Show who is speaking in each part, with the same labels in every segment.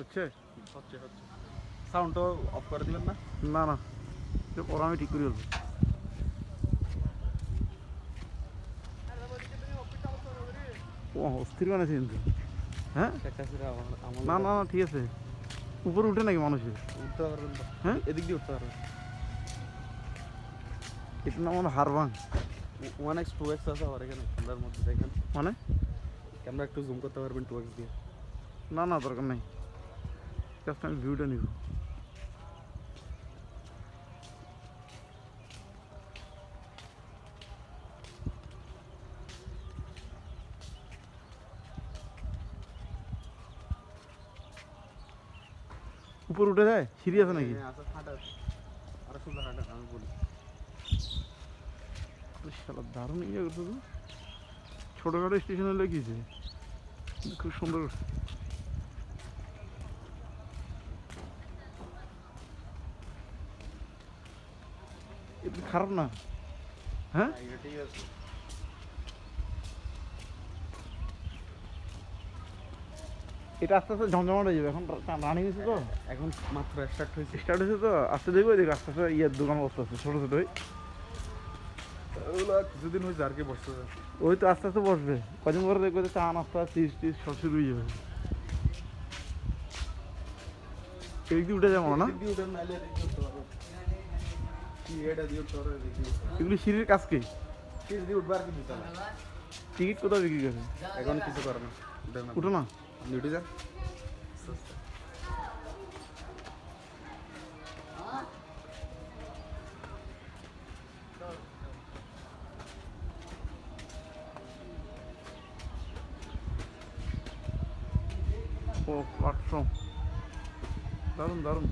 Speaker 1: হচ্ছে?
Speaker 2: হচ্ছে হচ্ছে। সাউন্ডটা অফ করে দিবেন না?
Speaker 1: না না। পরে আমি ঠিক করে বলব ও অস্থির বানাইছে কিন্তু। হ্যাঁ? না না না ঠিক আছে। উপরে উঠে নাকি মানুষের?
Speaker 2: উঠতে পারবেন
Speaker 1: হ্যাঁ?
Speaker 2: এদিক দিয়ে উঠতে পারবেন
Speaker 1: এটার নাম হলো হারবাং।
Speaker 2: ওয়ান এক্স টু এক্স আছে আমার এখানে ক্যামেরার মধ্যে দেখেন।
Speaker 1: মানে?
Speaker 2: ক্যামেরা একটু জুম করতে পারবেন টু এক্স দিয়ে।
Speaker 1: না না দরকার নেই। আমি ভিউটা নিব। উপর উঠে যায়? সিঁড়ি আছে নাকি?
Speaker 2: হ্যাঁ,
Speaker 1: দারুণ ইয়ে করছে তো ছোটোখাটো স্টেশন হলে কি খুব সুন্দর। এটা খারাপ না। হ্যাঁ?
Speaker 2: এটা ঠিক আছে।
Speaker 1: এটা আস্তে আস্তে ঝমঝমাট হয়ে যাবে। এখন রানিং হয়েছে তো?
Speaker 2: এখন মাত্র স্টার্ট হয়েছে।
Speaker 1: স্টার্ট হয়েছে তো? আস্তে দেখব দেখো আস্তে আস্তে ইয়ের দোকান বসতে আসছে ছোটো ছোটো।
Speaker 2: কিছুদিন হয়েছে আর কি বসতে
Speaker 1: ওই তো আস্তে আস্তে বসবে। কদিন পরে দেখবে চা নাস্তা চিজ টিজ সব শুরু হয়ে যাবে। এই দিকে উঠে যাব না?
Speaker 2: কি এটা দিয়ে উঠতে পারবেন এদিক দিয়ে উঠতে পারবেন।
Speaker 1: এগুলি সিঁড়ির কাজ কি?
Speaker 2: সিঁড়ি দিয়ে উঠবে আর কি দিতে হবে?
Speaker 1: টিকিট কোথাও বিক্রি করে
Speaker 2: এখন কিছু করে না উঠেন না।
Speaker 1: উঠো না।
Speaker 2: আপনি উঠে যান
Speaker 1: ও প্ল্যাটফর্ম দারুণ দারুণ।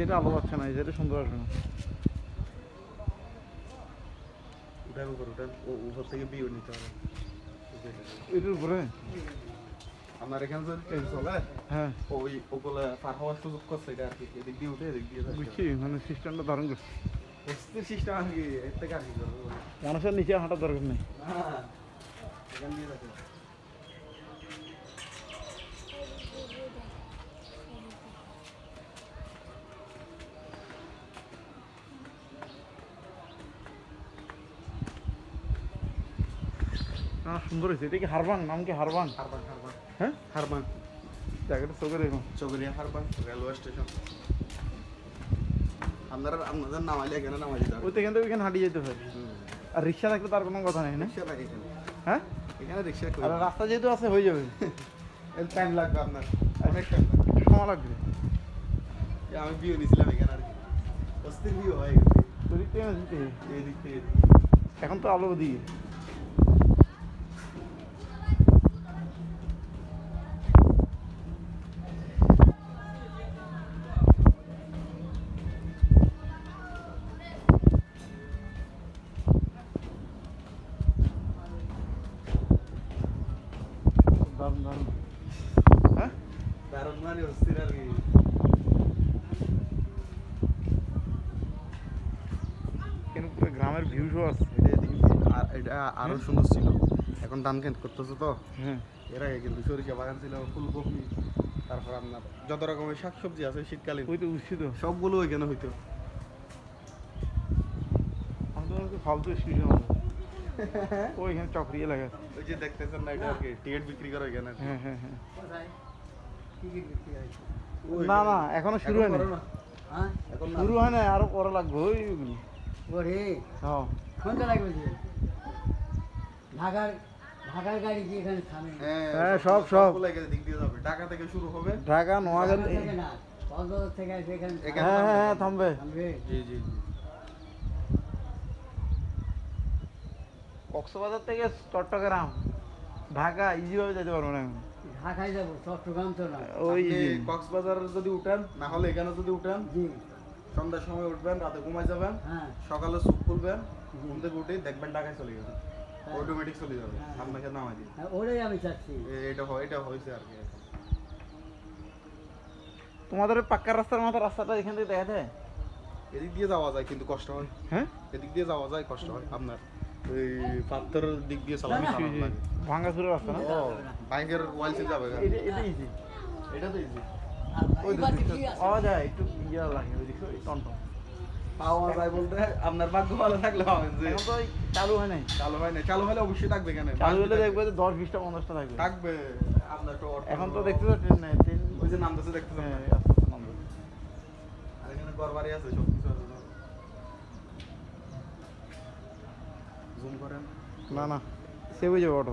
Speaker 1: সাইডে আলো পাচ্ছে না এই সাইডে সুন্দর আসবে না।
Speaker 2: উঠেন উপর উঠেন ও উপর থেকে বিয়ে নিতে হবে।
Speaker 1: এটার উপরে?
Speaker 2: আপনার এখানে যদি ট্রেন চলে।
Speaker 1: হ্যাঁ।
Speaker 2: ওই ওগুলো পার হওয়ার সুযোগ করছে এটা আর কি এদিক দিয়ে উঠে এদিক দিয়ে
Speaker 1: বুঝছি মানে সিস্টেমটা করছে।
Speaker 2: সিস্টেম আর কি এর থেকে আর কি
Speaker 1: মানুষের নিচে হাঁটার দরকার নেই।
Speaker 2: এখান দিয়ে
Speaker 1: না সুন্দর হয়েছে এটা কি হারবাং নাম কি হারবাং
Speaker 2: হারবান হারবান
Speaker 1: হ্যাঁ
Speaker 2: হারবান
Speaker 1: জায়গাটা চোখে দেখুন
Speaker 2: চৌগরিয়া হারবান রেলওয়ে স্টেশন আপনারা আপনাদের নামাইলে এখানে নামাই দিতে হবে
Speaker 1: ওই তো থেকে ওইখানে হাঁটিয়ে যেতে হয়। আর রিক্সা থাকলে তার কোনো কথা নেই না
Speaker 2: রিক্সা এখানে
Speaker 1: হ্যাঁ
Speaker 2: এখানে রিক্সা
Speaker 1: আর রাস্তা যেহেতু আছে হয়ে যাবে
Speaker 2: টাইম লাগবে আপনার অনেক টাইম লাগবে।
Speaker 1: সময় লাগবে
Speaker 2: আমি বিয়ে নিয়েছিলাম এখানে আর কি। অস্থির বিয়ে হয়ে গেছে
Speaker 1: থেকে না
Speaker 2: এই দিক থেকে
Speaker 1: এখন তো আলো দিয়ে হ্যাঁ
Speaker 2: দারুণ মানে অস্থির আর কি
Speaker 1: কেন গ্রামের ভিউ শো আছে
Speaker 2: আর এটা আরও সুন্দর ছিল। এখন ধান খেত করতেছে তো?
Speaker 1: হ্যাঁ।
Speaker 2: এর আগে কিন্তু সরিষা বাগান ছিল ফুলকপি তারপর আপনার যত রকমের শাকসবজি আছে শীতকালীন
Speaker 1: ওই তো উঠছি তো।
Speaker 2: সবগুলো ওইখানে হইতো।
Speaker 1: আমি তো মনে ফালতু স্টেশন হবে ও এখানে চকরি এলাকা
Speaker 2: ওই যে দেখতেছেন না এটা আর কি টিকিট বিক্রি করে ওইখানে
Speaker 1: হ্যাঁ হ্যাঁ হ্যাঁ না না এখনও শুরু হয়নি
Speaker 2: করো না। এখন না।
Speaker 1: শুরু হয় না আরও পরে লাগবে ওইগুলো
Speaker 3: ওরে
Speaker 1: হ্যাঁ
Speaker 3: সন্ধ্যা লাগবে যে ঢাকার ঢাকার গাড়ি কি এখানে থামে
Speaker 1: হ্যাঁ, সব, সব।
Speaker 2: দিক দিয়ে যাবে ঢাকা থেকে শুরু হবে।
Speaker 1: ঢাকা নোয়াখালী
Speaker 3: থেকে না থেকে এখানে
Speaker 2: এখানে
Speaker 1: হ্যাঁ হ্যাঁ হ্যাঁ
Speaker 2: থামবে।
Speaker 1: থামবে
Speaker 3: থামবে
Speaker 2: জি জি
Speaker 1: কক্সবাজার থেকে চট্টগ্রাম ঢাকা ইজিভাবে যেতে পারব না
Speaker 3: ঢাকায় যাব চট্টগ্রাম তো না।
Speaker 1: ওই
Speaker 2: কক্সবাজার যদি উঠেন না হলে এখানে যদি উঠেন সন্ধ্যার সময় উঠবেন রাতে ঘুমাই যাবেন
Speaker 3: হ্যাঁ।
Speaker 2: সকালে সুপ খুলবেন ঘুম থেকে উঠে দেখবেন ঢাকায় চলে গেছে। অটোমেটিক চলে যাবে
Speaker 3: হ্যাঁ।
Speaker 2: আপনাকে নামাই দিন
Speaker 3: হ্যাঁ, ওটাই আমি চাচ্ছি।
Speaker 2: এটা হয় এটা হয়েছে আর কি।
Speaker 1: তোমাদের ওই পাক্কা রাস্তার মতো রাস্তাটা এখান থেকে দেখা যায়?
Speaker 2: এদিক দিয়ে যাওয়া যায় কিন্তু কষ্ট হয়।
Speaker 1: হ্যাঁ?
Speaker 2: এদিক দিয়ে যাওয়া যায় কষ্ট হয় আপনার। এই পাথরের দিক দিয়ে। খারাপ লাগে।
Speaker 1: সুরের রাস্তা না?
Speaker 2: বাইকের ওয়াইল সিল যাবে
Speaker 1: এটা এটা ইজি
Speaker 2: এটা তো ইজি দিকটা-
Speaker 3: কি
Speaker 1: পাওয়া যায় একটু ইয়া লাগে ওই দিকে টনটন।
Speaker 2: পাওয়া যায় বলতে আপনার ভাগ্য ভালো থাকলে হবে যে
Speaker 1: এখন তো ওই চালু হয় নাই।
Speaker 2: চালু হয় না চালু হলে অবশ্যই থাকবে কেন?
Speaker 1: চালু হলে দেখবে যে দশ বিশটা পঞ্চাশটা থাকবে।
Speaker 2: থাকবে। আপনার তো
Speaker 1: এখন তো দেখতে তো ট্রেন নেই ট্রেন
Speaker 2: ওই যে নামতেছে দেখতেছেন
Speaker 1: হ্যাঁ,
Speaker 2: না?
Speaker 1: আস্তে আস্তে
Speaker 2: আর এখানে ঘর বাড়ি আছে সব কিছু আছে জুম করেন।
Speaker 1: না না সেভ হয়ে অটো